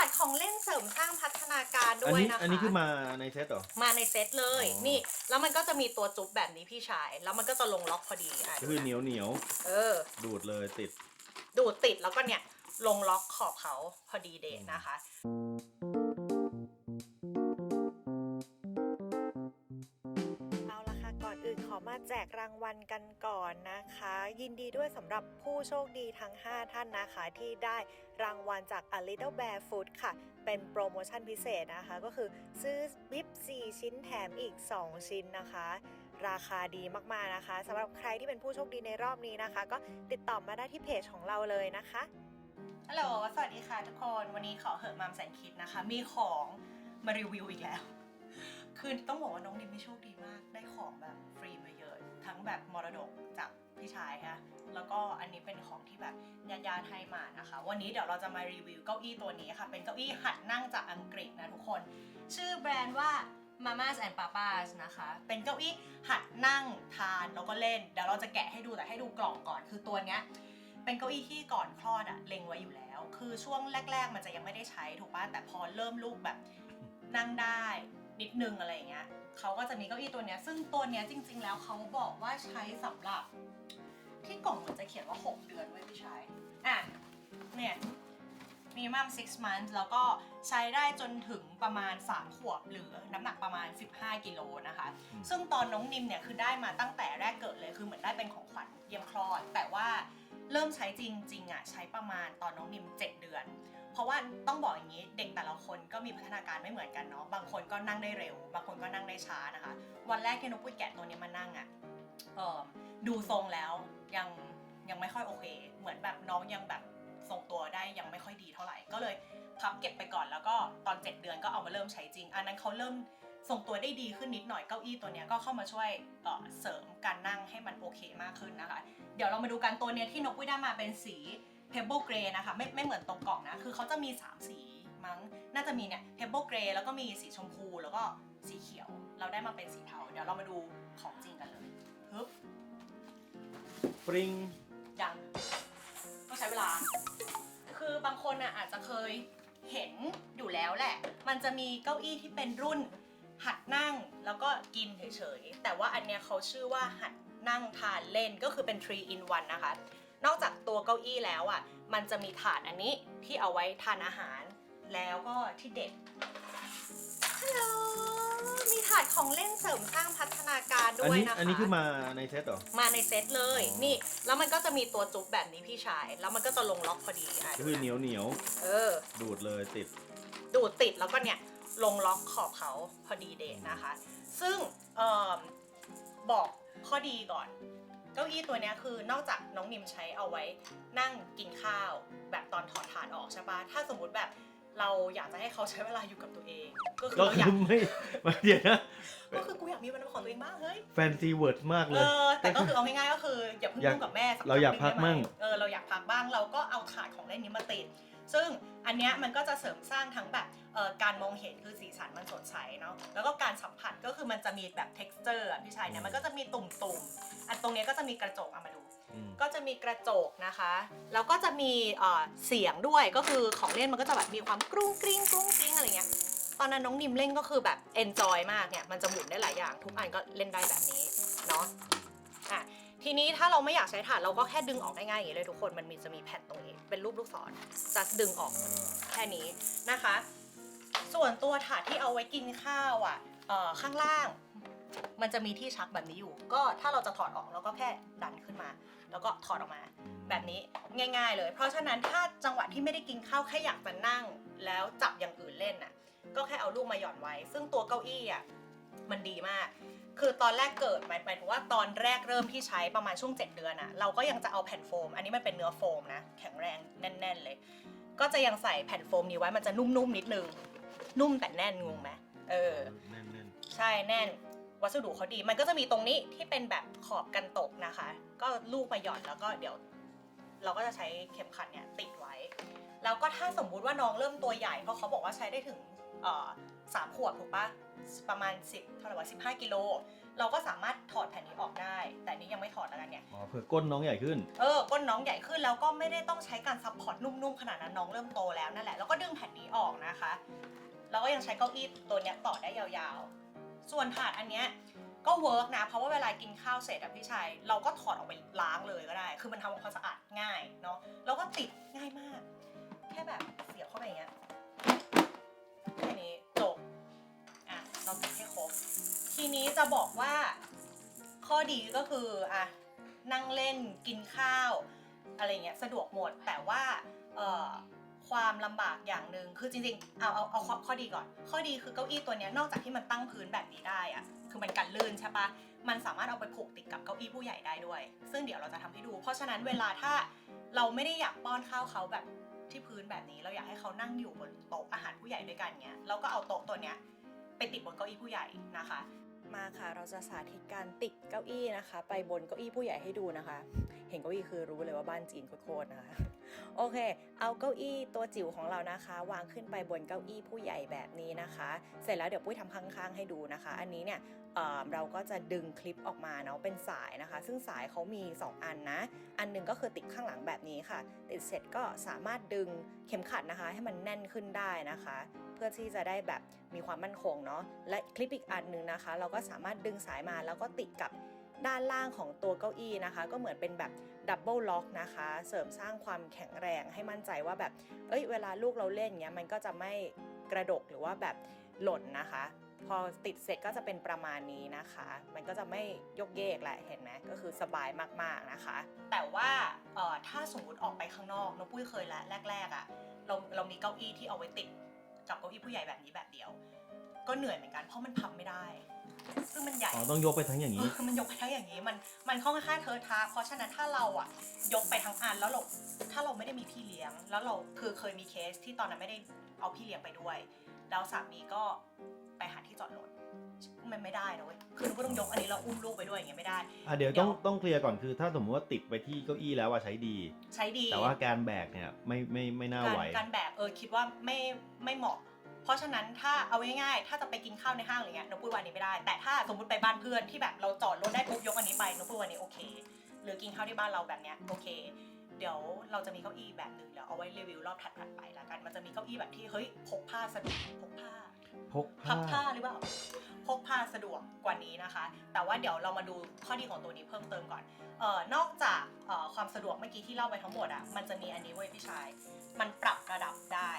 าดของเล่นเสริมสร้างพัฒนาการอันด้วยนี้นะคะ อันนี้คือมาในเซตเหรอ มาในเซตเลย อ๋อ นี่ แล้วมันก็จะมีตัวจุ๊บแบบนี้พี่ชาย แล้วมันก็จะลงล็อกพอดีอะก็คือเหนียวเหนียวเออ ดูดเลยติด ดูดติดแล้วก็เนี่ย ลงล็อกขอบเขาพอดีเดะนะคะ แจกรางวัลกันก่อนนะคะ ยินดีด้วยสำหรับผู้โชคดีทั้ง 5 ท่านนะคะ ที่ได้รางวัลจาก A Little Bear Food ค่ะ เป็นโปรโมชั่นพิเศษนะคะ ก็คือซื้อบิบ4 ชิ้นแถมอีก 2 ชิ้นนะคะ ราคาดีมากๆนะคะสำหรับใครที่เป็นผู้โชคดีในรอบนี้นะคะ ก็ติดต่อมาได้ที่เพจของเราเลยนะคะฮัลโหลสวัสดีค่ะทุกคนวันนี้ขอเหอะมัมแสนคิดนะคะ มีของมารีวิวอีกแล้วคือต้องบอกว่าน้องดิมนี่โชคดีมากได้ของแบบฟรีม ทั้งแบบมรดกจากพี่ชายค่ะแล้วก็อันนี้เป็นของที่แบบญาติญาติให้มานะคะ วันนี้เดี๋ยวเราจะมารีวิวเก้าอี้ตัวนี้ค่ะ เป็นเก้าอี้หัดนั่งจากอังกฤษนะทุกคน ชื่อแบรนด์ว่า Mamas and Papas นะคะ เป็นเก้าอี้หัดนั่งทานแล้วก็เล่น เดี๋ยวเราจะแกะให้ดูแต่ให้ดูกล่องก่อน คือตัวเนี้ยเป็นเก้าอี้ที่ก่อนคลอดอะเล็งไว้อยู่แล้ว คือช่วงแรก ๆ มันจะยังไม่ได้ใช้ถูกปะแต่พอเริ่มลูกแบบนั่งได้นิดนึงอะไรอย่างเงี้ย เขาก็จะมีเก้าอี้ตัวเนี้ยซึ่งตัวเนี้ยจริง ๆ แล้วเขาบอกว่าใช้สำหรับ ที่กล่องเหมือนจะเขียนว่า 6 เดือนไว้พี่ชายอะ เนี่ยมีมัม6 months แล้วก็ใช้ได้จนถึงประมาณ 3 ขวบหรือน้ำหนักประมาณ 15 กิโลนะคะอืมซึ่งตอนน้องนิมเนี่ยคือได้มาตั้งแต่แรกเกิดเลยคือเหมือนได้เป็นของขวัญเยี่ยมคลอด แต่ว่าเริ่มใช้จริงๆอะใช้ประมาณตอนน้องนิม 7 เดือน เพราะว่าต้องบอกอย่างนี้เด็กแต่ละคนก็มีพัฒนาการไม่เหมือนกันเนาะบางคนก็นั่งได้เร็ว บางคนก็นั่งได้ช้านะคะ วันแรกที่นกปุ้ยแกะตัวนี้มานั่งอะเออดูทรงแล้วยังยังไม่ค่อยโอเค เหมือนแบบน้องยังแบบทรงตัวได้ยังไม่ค่อยดีเท่าไหร่ ก็เลยพับเก็บไปก่อนแล้วก็ตอน 7 เดือนก็เอามาเริ่มใช้จริง อันนั้นเขาเริ่มทรงตัวได้ดีขึ้นนิดหน่อยเก้าอี้ตัวเนี้ยก็เข้ามาช่วยเเสริมการนั่งให้มันโอเคมากขึ้นนะคะ เดี๋ยวเรามาดูกันตัวเนี้ยที่นกปุ้ยได้มาเป็นสี Pebble Grey นะคะไม่ไม่เหมือนตรงกล่องนะ คือเขาจะมี 3 สีมั้ง น่าจะมีเนี่ย Pebble Grey แล้วก็มีสีชมพูแล้วก็สีเขียว เราได้มาเป็นสีเทา เดี๋ยวเรามาดูของจริงกันเลยฮึบปริงยังต้องใช้เวลา คือบางคนอะอาจจะเคยเห็นอยู่แล้วแหละ มันจะมีเก้าอี้ที่เป็นรุ่นหัดนั่งแล้วก็กินเฉยๆ แต่ว่าอันเนี้ยเขาชื่อว่าหัดนั่งทานเล่นก็คือเป็น 3 in 1 นะคะ นอกจากตัวเก้าอี้แล้วอะมันจะมีถาดอันนี้ที่เอาไว้ทานอาหาร แล้วก็ที่เด็กฮัลโหลมีถาดของเล่นเสริมสร้างพัฒนาการอันด้วยนี้นะคะ อันนี้คือมาในเซตเหรอ มาในเซตเลย อ๋อ นี่ แล้วมันก็จะมีตัวจุ๊บแบบนี้พี่ชาย แล้วมันก็จะลงล็อกพอดีอะก็คือเหนียวเหนียวเออ ดูดเลยติด ดูดติดแล้วก็เนี่ยลงล็อกขอบเขาพอดีเดะนะคะ ซึ่งเออบอกข้อดีก่อน เก้าอี้ตัวเนี้ยคือนอกจากน้องนิมใช้เอาไว้นั่งกินข้าวแบบตอนถอดถาดออกใช่ปะถ้าสมมติแบบเราอยากจะให้เขาใช้เวลาอยู่กับตัวเอง ก็คือก็เราอคืยากอไม่ไม่เดี๋ยวนะก็คือกูอยากมีเวลาเป็นของตัวเองบ้างเฮ้ย แฟนซีเวิร์ดมากเลเอย อแต่ก็คือเอาง่ายๆก็คืออย่าเพิ่งอยากยุ่งกับแม่สักเราอยากหนึ่พักมั่งได้ไหเออเราอยากพักบ้างเราก็เอาถาดของเล่นนี้มาติด ซึ่งอันเนี้ยมันก็จะเสริมสร้างทั้งแบบเอ่อการมองเห็นคือสีสันมันสดใสเนาะแล้วก็การสัมผัสก็คือมันจะมีแบบ texture อะพี่ชายเนี่ยมันก็จะมีตุ่มๆอันตรงเนี้ยก็จะมีกระจกเอามาดูอืมก็จะมีกระจกนะคะแล้วก็จะมีเอ่อเสียงด้วยก็คือของเล่นมันก็จะแบบมีความกรุ้งกริ้งกรุ้งกริ้งอะไรเงี้ยตอนนั้นน้องนิมเล่นก็คือแบบ enjoy มากเนี่ยมันจะหมุนได้หลายอย่าง ทุกอันก็เล่นได้แบบนี้เนาะอะ ทีนี้ถ้าเราไม่อยากใช้ถาดเราก็แค่ดึงออกง่ายๆอย่างนี้เลยทุกคนมันมีจะมีแผ่นตรงนี้ เป็นรูปลูกศรจะดึงออกแค่นี้นะคะ ส่วนตัวถาดที่เอาไว้กินข้าวอะอ่อข้างล่าง มันจะมีที่ชักแบบนี้อยู่ ก็ถ้าเราจะถอดออกเราก็แค่ดันขึ้นมา แล้วก็ถอดออกมา แบบนี้ง่าย ๆ เลย เพราะฉะนั้นถ้าจังหวะที่ไม่ได้กินข้าวแค่อยากจะนั่ง แล้วจับอย่างอื่นเล่นน่ะ ก็แค่เอาลูกมาหย่อนไว้ ซึ่งตัวเก้าอี้อะมันดีมาก คือตอนแรกเกิดหมายหมายถึงว่าตอนแรกเริ่มที่ใช้ประมาณช่วง 7 เดือนอะเราก็ยังจะเอาแผ่นโฟม อันนี้มันเป็นเนื้อโฟมนะ แข็งแรงแน่น ๆ เลย ก็จะยังใส่แผ่นโฟมนี้ไว้มันจะนุ่มๆนิดนึง นุ่มแต่แน่นงงไหมเออ แน่นแน่นใช่แน่น วัสดุเขาดีมันก็จะมีตรงนี้ที่เป็นแบบขอบกันตกนะคะ ก็ลูกมาหย่อนแล้วก็เดี๋ยว เราก็จะใช้เข็มขัดเนี่ยติดไว้ แล้วก็ถ้าสมมุติว่าน้องเริ่มตัวใหญ่เพราะเขาบอกว่าใช้ได้ถึงเอ่อสามขวบถูกปะ ประมาณ 10 เท่าไหร่วะ15 กิโล เราก็สามารถถอดแผ่นนี้ออกได้ แต่อันนี้ยังไม่ถอดแล้วกันเนี่ย อ๋อเผื่อก้นน้องใหญ่ขึ้น เออ ก้นน้องใหญ่ขึ้นแล้วก็ไม่ได้ต้องใช้การซัพพอร์ตนุ่มๆ ขนาดนั้นน้องเริ่มโตแล้วนั่นแหละ แล้วก็ดึงแผ่นนี้ออกนะคะแล้วก็ยังใช้เก้าอี้ตัวเนี้ยต่อได้ยาวๆ ส่วนถาดอันเนี้ยก็เวิร์กนะ เพราะว่าเวลากินข้าวเสร็จอะพี่ชัย เราก็ถอดออกไปล้างเลยก็ได้ คือมันทำความสะอาดง่ายเนาะ แล้วก็ติดง่ายมาก แค่แบบเสียบเข้าไปอย่างเงี้ย นี้จะบอกว่าข้อดีก็คืออะนั่งเล่นกินข้าว อะไรเงี้ยสะดวกหมด แต่ว่าความลำบากอย่างหนึ่งคือจริงๆ เอาเอาเอาข้อข้อดีก่อน ข้อดีคือเก้าอี้ตัวเนี้ยนอกจากที่มันตั้งพื้นแบบนี้ได้อะคือมันกันลื่นใช่ปะมันสามารถเอาไปผูกติดกับเก้าอี้ผู้ใหญ่ได้ด้วย ซึ่งเดี๋ยวเราจะทำให้ดู เพราะฉะนั้นเวลาถ้าเราไม่ได้อยากป้อนข้าวเขาแบบที่พื้นแบบนี้ เราอยากให้เขานั่งอยู่บนโต๊ะอาหารผู้ใหญ่ด้วยกันเงี้ยเราก็เอาโต๊ะตัวเนี้ยไปติดบนเก้าอี้ผู้ใหญ่นะคะ มาค่ะ เราจะสาธิตการติดเก้าอี้นะคะ ไปบนเก้าอี้ผู้ใหญ่ให้ดูนะคะ เห็นเก้าอี้คือรู้เลยว่าบ้านจีนโคตรนะคะ โอเค เอาเก้าอี้ตัวจิ๋วของเรานะคะ วางขึ้นไปบนเก้าอี้ผู้ใหญ่แบบนี้นะคะ เสร็จแล้วเดี๋ยวปุ้ยทำข้างๆให้ดูนะคะ อันนี้เนี่ยเเราก็จะดึงคลิปออกมาเนาะเป็นสายนะคะ ซึ่งสายเขามี 2 อันนะ อันหนึงก็คือติดข้างหลังแบบนี้ค่ะ ติดเสร็จก็สามารถดึงเข็มขัดนะคะ ให้มันแน่นขึ้นได้นะคะ เพื่อที่จะได้แบบมีความมั่นคงเนาะและคลิปอีกอันหนึงนะคะ เราก็สามารถดึงสายมาแล้วก็ติดกับ ด้านล่างของตัวเก้าอี้นะคะ ก็เหมือนเป็นแบบดับเบิลล็อกนะคะ เสริมสร้างความแข็งแรงให้มั่นใจว่าแบบเอ้ยเวลาลูกเราเล่นเงี้ยมันก็จะไม่กระดกหรือว่าแบบหล่นนะคะ พอติดเสร็จก็จะเป็นประมาณนี้นะคะ มันก็จะไม่ยกเยกแหละเห็นไหมก็คือสบายมากๆนะคะ แต่ว่าเอ่อถ้าสมมติออกไปข้างนอกน้องปุ้ยเคยแล้วแรกๆอะ่ะเราเรามีเก้าอี้ที่เอาไว้ติดกับเก้าอี้ผู้ใหญ่แบบนี้แบบเดียว ก็เหนื่อยเหมือนกันเพราะมันพับไม่ได้ ซึ่งมันใหญ่ อ๋อต้องยกไปทั้งอย่างเอนี้อมันยกไปทั้งอย่างนี้มันมันค่อนข้างเทอะทะเพราะฉะนั้นถ้าเราอะยกไปทั้งอันแล้วเราถ้าเราไม่ได้มีพี่เลี้ยง แล้วเราคือเคยมีเคสที่ตอนนั้นไม่ได้เอาพี่เลี้ยงไปด้วย แล้วสามีก็ไปหาที่จอดรถมันไม่ได้นะเว้ยคือหนูก็ต้องยกอันนี้แล้วอุ้มลูกไปด้วยอย่างเงี้ยไม่ได้อะเดี๋ยวต้องต้องเคลียร์ก่อนคือ ถ้าสมมติว่าติดไปที่เก้าอี้แล้วว่าใช้ดี ใช้ดี แต่ว่าการแบกเนี่ยไม่ไม่ไม่น่าการไหวการแบกเออคิดว่าไม่ไม่เหมาะ เพราะฉะนั้นถ้าเอาง่ายๆ ถ้าจะไปกินข้าวในห้างอะไรเงี้ยนกปุ้ยวันนี้ไม่ได้ แต่ถ้าสมมติไปบ้านเพื่อนที่แบบเราจอดรถได้ปุ๊บยกอันนี้ไปนกปุ้ยวันนี้โอเค หรือกินข้าวที่บ้านเราแบบเนี้ยโอเค เดี๋ยวเราจะมีเก้าอี้แบบหนึ่งเดี๋ยวเอาไว้รีวิวรอบถัดๆไปแล้วกัน มันจะมีเก้าอี้แบบที่เฮ้ยพกผ้าสะดวกพกผ้าพกพัผ้าบผ้าหรือเปล่าพกพาสะดวกกว่านี้นะคะ แต่ว่าเดี๋ยวเรามาดูข้อดีของตัวนี้เพิ่มเติมก่อนเอ่อนอกจากเอ่อความสะดวกเมื่อกี้ที่เล่าไปทั้งหมดอะมันจะมีอันนี้เว้ยพี่ชาย มันปรับระดับได้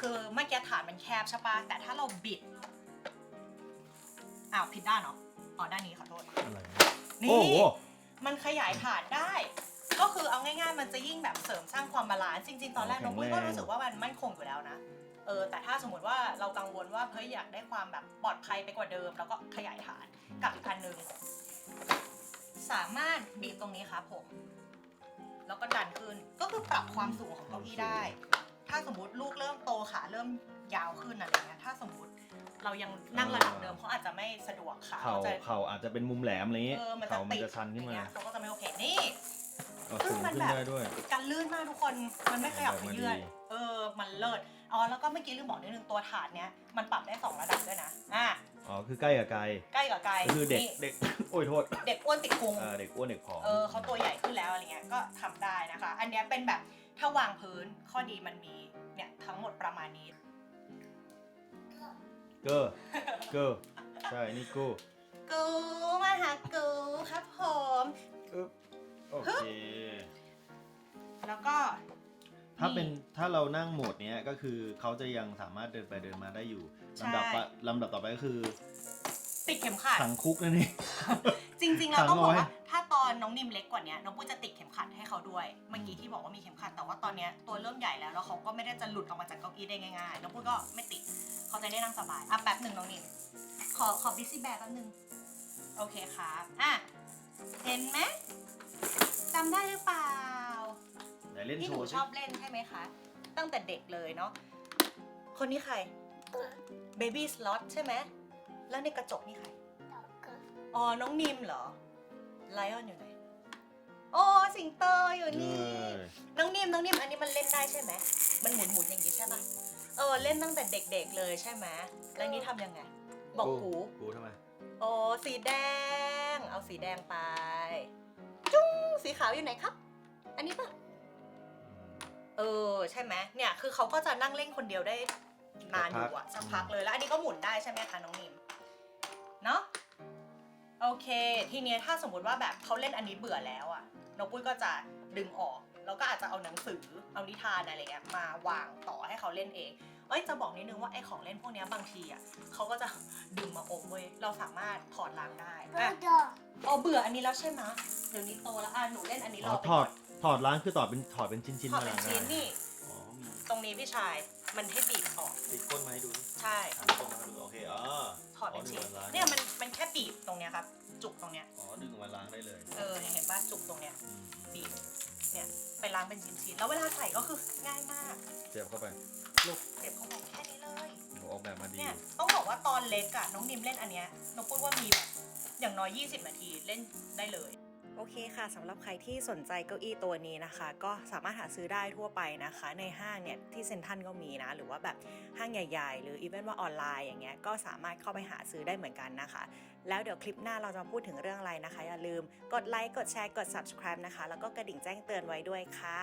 คือเมื่อกี้ฐานมันแคบใช่ปะแต่ถ้าเราบิด อ้าวผิดด้านเหรออ๋อด้านนี้ขอโทษ อะไรนี่ โอ้โหมันขยายฐานได้ ก็คือเอาง่ายๆ มันจะยิ่งแบบเสริมสร้างความบาลานซ์จริงๆ ตอนแรกน้องปุ้ยก็รู้สึกว่ามันมั่นคงอยู่แล้วนะ เออ แต่ถ้าสมมติว่าเรากังวลว่าเฮ้ยอยากได้ความแบบปลอดภัยไปกว่าเดิม แล้วก็ขยายฐานกับอีกอันหนึ่งสามารถบีบตรงนี้ครับผม แล้วก็ดันขึ้น ก็คือปรับความสูงของเก้าอี้ได้ ถ้าสมมติลูกเริ่มโตขาเริ่มยาวขึ้นอะไรเงี้ย ถ้าสมมติเรายังนั่งระดับเดิมเขาอาจจะไม่สะดวกขาเข่าจะเข่าอาจจะเป็นมุมแหลมอะไรอย่างงี้เออมันจะเข่ามันติดจะชันขึ้นอมาย่างเงี้ยเขาก็จะไม่โอเค นี่ เอาซึ่สูงงมันขึ้นแบบได้ด้วยการลื่นมากทุกคน มันไม่ขยับขยื่นแบบมันดีเออ มันเลิศ อ๋อ แล้วก็เมื่อกี้ลืมบอกนิดนึงตัวถาดเนี้ย มันปรับได้ 2 ระดับด้วยนะ อะ อ๋อ คือใกล้กับไกล ใกล้กับไกลก็คือเด็ก นี่เด็ก โอ้ยโทษ เด็กอ้วนติดพุง เออ เด็กอ้วนเด็กผอม เออเขาตัวใหญ่ขึ้นแล้วอะไรเงี้ย ก็ทำได้นะคะ อันเนี้ยเป็นแบบถ้าวางพื้น ข้อดีมันมี เนี่ยทั้งหมดประมาณนี้ เกอร์เกอร์ใช่ นี่กูกูมาหากูครับผม อึ๊บ โอเค แล้วก็ถ้าเป็นถ้าเรานั่งโหมดเนี้ยก็คือเขาจะยังสามารถเดินไปเดินมาได้อยู่ใช่ลำดับปะลำดับต่อไปก็คือติดเข็มขัดขังคุกนั่นเองจริงๆแล้วต้องบอกขังเอาไว้ว่าถ้าตอนน้องนิมเล็กกว่านี้น้องปุ้ยจะติดเข็มขัดให้เขาด้วย เมื่อกี้ที่บอกว่ามีเข็มขัดแต่ว่าตอนเนี้ยตัวเริ่มใหญ่แล้วแล้วเขาก็ไม่ได้จะหลุดออกมาจากเก้าอี้ได้ง่ายๆน้องปุ้ยก็ไม่ติดเขาจะได้นั่งสบายอะแป๊บหนึ่งน้องนิมขอขอบิซี่แบร์แป๊บหนึงโอเคครับอะเห็นไหม จำได้หรือเปล่าไหนเล่นที่โชหนูว์ชสิอบเล่นใช่ไหมคะ ตั้งแต่เด็กเลยเนาะคนนี้ใครเบบี้สล็อตใช่ไหมแล้วในกระจกนี่ใคร อ๋อ น้องนิมเหรอ ไลออนอยู่ไหน โอ้สิงโตอยู่เอนี่อน้องนิมน้องนิมอันนี้มันเล่นได้ใช่ไหม มันหมุนหมุนๆอย่างนี้ใช่ปะเออ เล่นตั้งแต่เด็กๆเลยใช่ไหมแล้วนี้ทำยังไง บอกกู กูทำไม โอ้ สีแดง เอาสีแดงไปจุ้ง สีขาวอยู่ไหนครับ อันนี้ปะเออใช่ไหมเนี่ยคือเขาก็จะนั่งเล่นคนเดียวได้นานอยู่อะสักพักเลยแล้วอันนี้ก็หมุนได้ใช่ไหมคะน้องนิมเนาะโอเค ทีเนี้ยถ้าสมมุติว่าแบบเขาเล่นอันนี้เบื่อแล้วอะน้องปุ้ยก็จะดึงออก แล้วก็อาจจะเอาหนังสือเอานิทานอะไรเงี้ยมาวางต่อให้เขาเล่นเอง เอ้ยจะบอกนิดนึงว่าไอ้ของเล่นพวกเนี้ยบางทีอะเขาก็จะดึงมาอมเว้ยเราสามารถถอดล้างได้อะอ๋อเบื่ออันนี้แล้วใช่ไหมะเดี๋ยวนี้โตแล้วอะหนูเล่นอันนี้อ๋รออไปถอก่อดนถอดล้างคือถอดเป็นถอดเป็นชิ้นชิ้นถอดมาเป็นล้างชิ้นได้นี่ อ๋อมีตรงนี้พี่ชายมันให้บีบออกติดก้นมาให้ดูดิใช่อะก้นมาให้ดู โอเคอ๋อ ถอดเป็นชิ้นดึงมาล้างเนี่ยมันมันแค่บีบตรงเนี้ยครับ จุกตรงเนี้ย อ๋อ ดึงมาล้างได้เลยเออเนี่ยเห็นป่ะจุกตรงเนี้ย อืมบีบ เนี่ย ไปล้างเป็นชิ้นๆแล้วเวลาใส่ก็คือง่ายมากเสียบเข้าไปเก็บของผมแค่นี้เลยหนูออกแบบมาดีเนี่ยต้องบอกว่าตอนเล็กอะน้องนิมเล่นอันเนี้ยน้องปุ้ยว่ามีแบบอย่างน้อย 20 นาทีเล่นได้เลย โอเคค่ะสำหรับใครที่สนใจเก้าอี้ตัวนี้นะคะ ก็สามารถหาซื้อได้ทั่วไปนะคะ ในห้างเนี่ยที่เซ็นทรัลก็มีนะหรือว่าแบบห้างใหญ่ ๆ หรืออีเวนต์ว่าออนไลน์อย่างเงี้ยก็สามารถเข้าไปหาซื้อได้เหมือนกันนะคะ แล้วเดี๋ยวคลิปหน้าเราจะพูดถึงเรื่องอะไรนะคะ อย่าลืมกดไลค์กดแชร์กด subscribe นะคะ แล้วก็กระดิ่งแจ้งเตือนไว้ด้วยค่ะ